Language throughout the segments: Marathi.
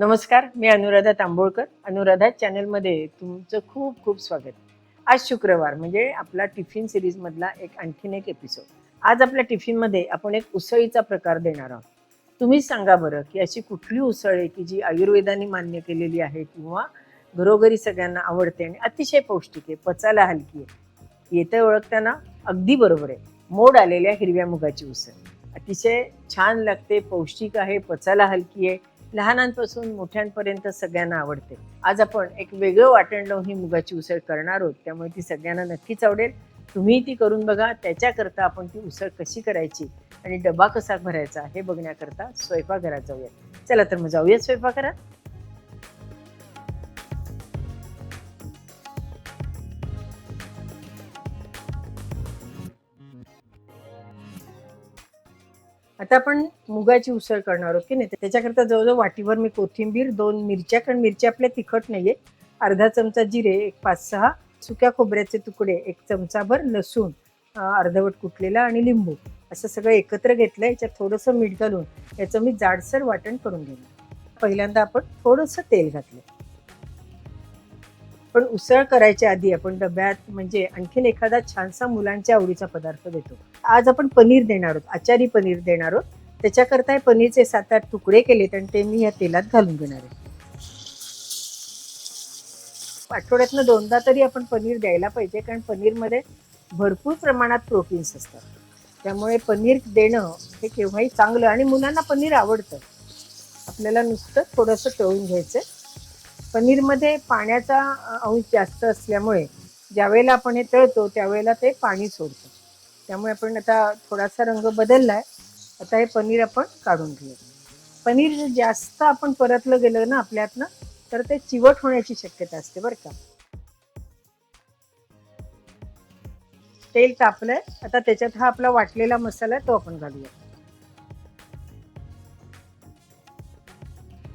नमस्कार मी अनुराधा तांबोळकर. अनुराधा चॅनलमध्ये तुमचं खूप खूप स्वागत. आज शुक्रवार म्हणजे आपला टिफिन सिरीजमधला एक आणखीन एक एपिसोड आज आपल्या टिफिनमध्ये आपण एक उसळीचा प्रकार देणार आहोत. तुम्हीच सांगा बरं की अशी कुठली उसळ आहे की जी आयुर्वेदाने मान्य केलेली आहे किंवा घरोघरी सगळ्यांना आवडते आणि अतिशय पौष्टिक आहे पचायला हलकी आहे. येतं ओळखताना अगदी बरोबर आहे. मोड आलेल्या हिरव्या मुगाची उसळ. अतिशय छान लागते पौष्टिक आहे पचायला हलकी आहे. लहानांपासून मोठ्यांपर्यंत सगळ्यांना आवडते. आज आपण एक वेगळं वाटण लावून ही मुगाची उसळ करणार आहोत. त्यामुळे ती सगळ्यांना नक्कीच आवडेल. तुम्ही ती करून बघा. त्याच्याकरता आपण ती उसळ कशी करायची आणि डबा कसा भरायचा हे बघण्याकरता स्वयंपाकघरात जाऊया. चला तर मग जाऊया स्वयंपाकघरात. आता आपण मुगाची उसळ करणार आहोत की नाही? त्याच्याकरता जवळजवळ वाटीवर मी कोथिंबीर दोन मिरच्या कारण मिरच्या आपल्या तिखट नाहीये. अर्धा चमचा जिरे एक पाच सहा. सुक्या खोबऱ्याचे तुकडे एक चमचाभर लसूण अर्धवट कुटलेला आणि लिंबू. असं सगळं एकत्र घेतलं याच्यात थोडंसं मीठ घालून याचं मी जाडसर वाटण करून घेणार. पहिल्यांदा आपण थोडंसं तेल घातलं. पण उसळ करायच्या आधी आपण डब्यात म्हणजे आणखीन एखादा छानसा मुलांच्या आवडीचा पदार्थ देतो. आज आपण पनीर देणार आहोत आचारी पनीर देणार आहोत. त्याच्याकरता हे पनीरचे सात आठ तुकडे केलेत आणि ते मी या तेलात घालून घेणार आहे. आठवड्यातनं दोनदा तरी आपण पनीर द्यायला पाहिजे कारण पनीरमध्ये भरपूर प्रमाणात प्रोटीन्स असतात. त्यामुळे पनीर देणं हे केव्हाही चांगलं आणि मुलांना पनीर आवडतं. आपल्याला नुसतं थोडंसं तळून घ्यायचं पनीरमध्ये पाण्याचा अंश जास्त असल्यामुळे ज्यावेळेला आपण हे तळतो त्यावेळेला ते पाणी सोडतं. त्यामुळे आपण आता थोडासा रंग बदललाय. आता हे पनीर आपण काढून घेऊ. पनीर जर जास्त आपण परतलं गेलं ना आपल्यातनं तर ते चिवट होण्याची शक्यता असते बरं का. तेल तापलंय. आता त्याच्यात हा आपला वाटलेला मसाला आहे तो आपण घालूया.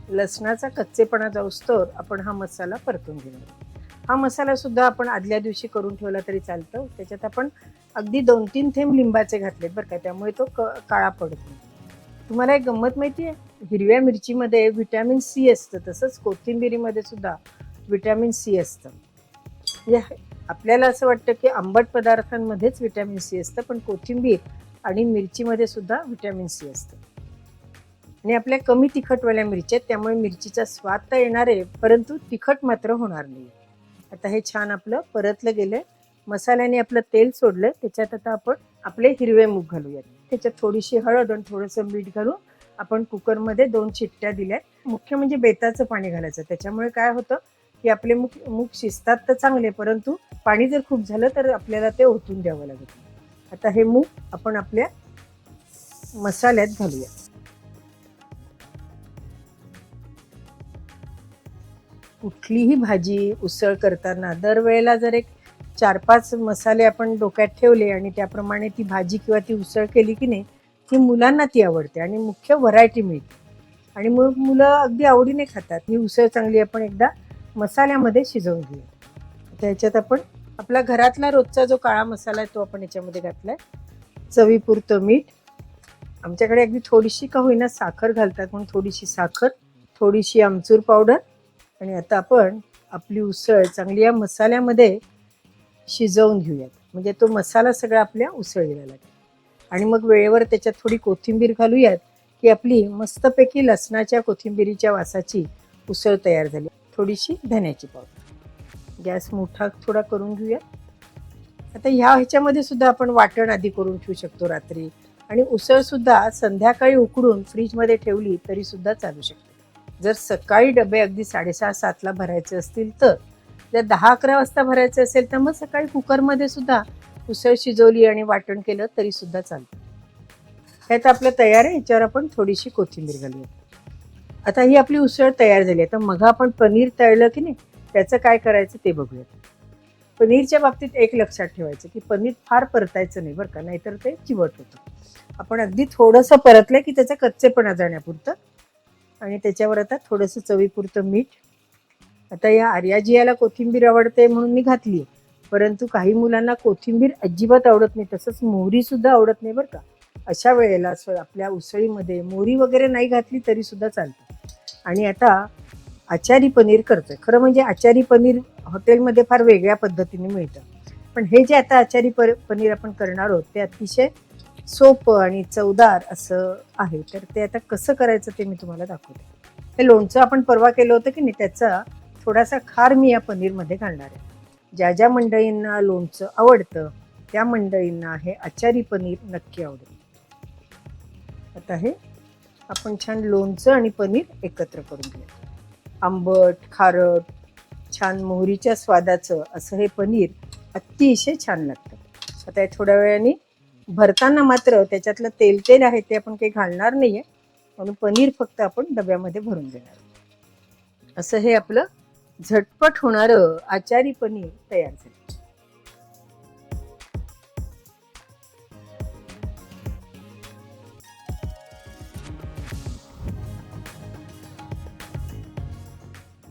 लसणाचा कच्चेपणा जाऊस्तोवर आपण हा मसाला परतून घेणार. हा मसालासुद्धा आपण आदल्या दिवशी करून ठेवला तरी चालतं. त्याच्यात आपण अगदी दोन तीन थेंब लिंबाचे घातलेत बरं का त्यामुळे तो क काळा पडत. नाही तुम्हाला एक गंमत माहिती आहे हिरव्या मिरचीमध्ये व्हिटॅमिन सी असतं तसंच कोथिंबिरीमध्ये सुद्धा व्हिटॅमिन सी असतं. म्हणजे आपल्याला असं वाटतं की आंबट पदार्थांमध्येच व्हिटॅमिन सी असतं पण कोथिंबीर आणि मिरचीमध्ये सुद्धा व्हिटॅमिन सी असतं. आणि आपल्या कमी तिखटवाल्या मिरच्या आहेत त्यामुळे मिरचीचा स्वाद तर येणार आहे परंतु तिखट मात्र होणार नाही. आता हे छान आपलं परतलं गेलं मसाल्याने आपलं तेल सोडलं त्याच्यात आता आपण आपले हिरवे मूग घालूयात. त्याच्यात थोडीशी हळद आणि थोडंसं मीठ घालून आपण कुकरमध्ये दोन चिट्ट्या दिल्यात. मुख्य म्हणजे बेताचं पाणी घालायचं. त्याच्यामुळे काय होतं की आपले मुख मूग शिजतात तर चांगले परंतु पाणी जर खूप झालं तर आपल्याला ते ओतून द्यावं लागेल आता हे मूग आपण आपल्या मसाल्यात घालूया कुठलीही भाजी उसळ करताना दरवेळेला जर एक चार पाच मसाले आपण डोक्यात ठेवले आणि त्याप्रमाणे ती भाजी किंवा ती उसळ केली की नाही ती मुलांना ती आवडते आणि मुख्य व्हरायटी मिळते. आणि मग मुलं अगदी आवडीने खातात. ही उसळ चांगली आपण एकदा मसाल्यामध्ये शिजवून घेऊया. त्याच्यात आपण आपला घरातला रोजचा जो काळा मसाला आहे तो आपण याच्यामध्ये घातलाय. चवीपुरतं मीठ. आमच्याकडे अगदी थोडीशी का होईना साखर घालतात म्हणून थोडीशी साखर थोडीशी आमचूर पावडर आणि आता आपण आपली उसळ चांगली या मसाल्यामध्ये शिजवून घेऊयात. म्हणजे तो मसाला सगळा आपल्या उसळीला लागेल. आणि मग वेळेवर त्याच्यात थोडी कोथिंबीर घालूयात की आपली मस्तपैकी लसणाच्या कोथिंबिरीच्या वासाची उसळ तयार झाली. थोडीशी धन्याची पावडर. गॅस मोठा थोडा करून घेऊया आता ह्या ह्याच्यामध्ये सुद्धा आपण वाटण आधी करून ठेवू शकतो रात्री. आणि उसळ सुद्धा संध्याकाळी उकडून फ्रीजमध्ये ठेवली तरी सुद्धा चालू शकते. जर सकाळी डबे अगदी साडेसहा सातला भरायचे असतील तर जर दहा अकरा वाजता भरायचे असेल तर मग सकाळी कुकरमध्ये सुद्धा उसळ शिजवली आणि वाटण केलं तरी सुद्धा चालतं. तर आपलं तयार आहे याच्यावर आपण थोडीशी कोथिंबीर घालूया. आता ही आपली उसळ तयार झाली आहे. तर मग आपण पनीर तळलं की नाही त्याचं काय करायचं ते बघूया पनीरच्या बाबतीत एक लक्षात ठेवायचं की पनीर फार परतायचं नाही बरं का नाहीतर ते चिवट होतं. आपण अगदी थोडंसं परतलं की त्याचा कच्चेपणा जाण्यापुरतं. आणि त्याच्यावर आता थोडंसं चवीपुरतं मीठ. आता या आर्याजियाला कोथिंबीर आवडते म्हणून मी घातली परंतु काही मुलांना कोथिंबीर अजिबात आवडत नाही तसंच मोहरीसुद्धा आवडत नाही बरं का. अशा वेळेला आपल्या उसळीमध्ये मोहरी वगैरे नाही घातली तरी सुद्धा चालते. आणि आता आचारी पनीर करतोय. खरं म्हणजे आचारी पनीर हॉटेलमध्ये फार वेगळ्या पद्धतीने मिळतं. पण हे जे आता आचारी पर पनीर आपण करणार आहोत ते अतिशय सोपं आणि चवदार असं आहे. तर ते आता कसं करायचं ते मी तुम्हाला दाखवते. हे लोणचं आपण परवा केलं होतं की नाही त्याचा थोडासा खार मी या पनीरमध्ये घालणार आहे. ज्या ज्या मंडळींना लोणचं आवडतं त्या मंडळींना हे आचारी पनीर नक्की आवडेल. आता हे आपण छान लोणचं आणि पनीर एकत्र करून घेऊ आंबट खारट छान मोहरीच्या स्वादाचं असं हे पनीर अतिशय छान लागतं. आता हे थोड्या वेळाने भरताना मात्र त्याच्यातलं तेल तेल आहे ते आपण काही घालणार नाहीये. म्हणून पनीर फक्त आपण डब्यामध्ये भरून देणार असं हे आपलं झटपट होणारं आचारी पनीर तयार झालं.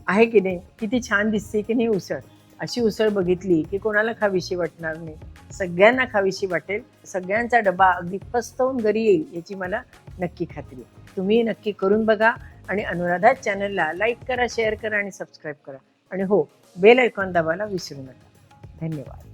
आहे की नाही? किती छान दिसते की नाही उसळ? अशी उसळ बघितली की कोणाला खावीशी वाटणार नाही. सगळ्यांना खावीशी वाटेल. सगळ्यांचा डबा अगदी फस्तवून घरी येईल याची मला नक्की खात्री आहे. तुम्ही नक्की करून बघा आणि अनुराधा चॅनलला लाईक करा शेअर करा आणि सबस्क्राईब करा. आणि हो बेल आयकॉन दाबायला विसरू नका. धन्यवाद.